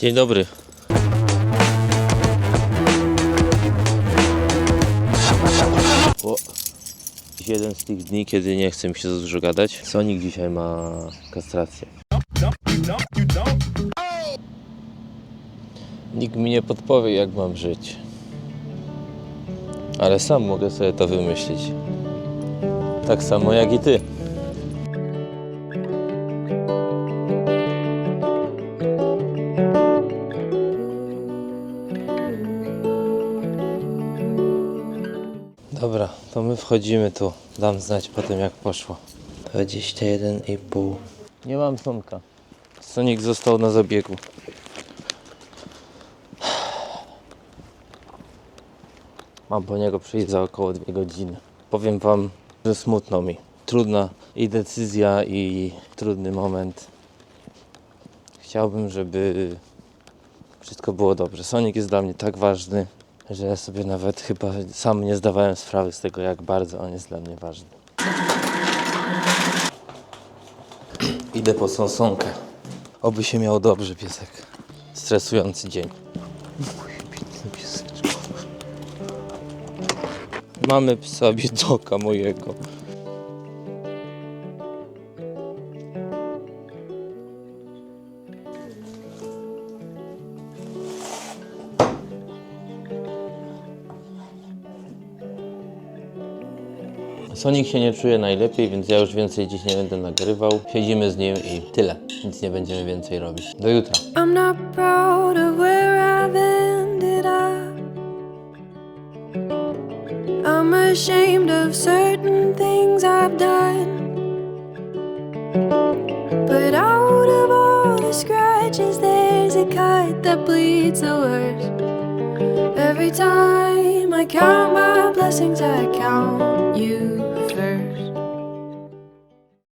Dzień dobry. O, jeden z tych dni, kiedy nie chce mi się za dużo gadać. Sonik dzisiaj ma kastrację. Nikt mi nie podpowie, jak mam żyć. Ale sam mogę sobie to wymyślić. Tak samo jak i ty. Dobra, to my wchodzimy tu. Dam znać potem jak poszło. 21,5. Nie mam Sonka. Sonik został na zabiegu. Mam po niego przyjść za około dwie godziny. Powiem wam, że smutno mi. Trudna i decyzja, i trudny moment. Chciałbym, żeby wszystko było dobrze. Sonic jest dla mnie tak ważny, że ja sobie nawet chyba sam nie zdawałem sprawy z tego, jak bardzo on jest dla mnie ważny. Idę po sąsonkę. Oby się miał dobrze, piesek. Stresujący dzień. Mamy psa biedoka mojego. Sonic się nie czuje najlepiej, więc ja już więcej dziś nie będę nagrywał. Siedzimy z nim i tyle. Nic nie będziemy więcej robić. Do jutra. I'm not proud of where I've ended up. I'm ashamed of certain things I've done. But out of all the scratches, there's a cut that bleeds the worst. Every time I count my blessings, I count you first.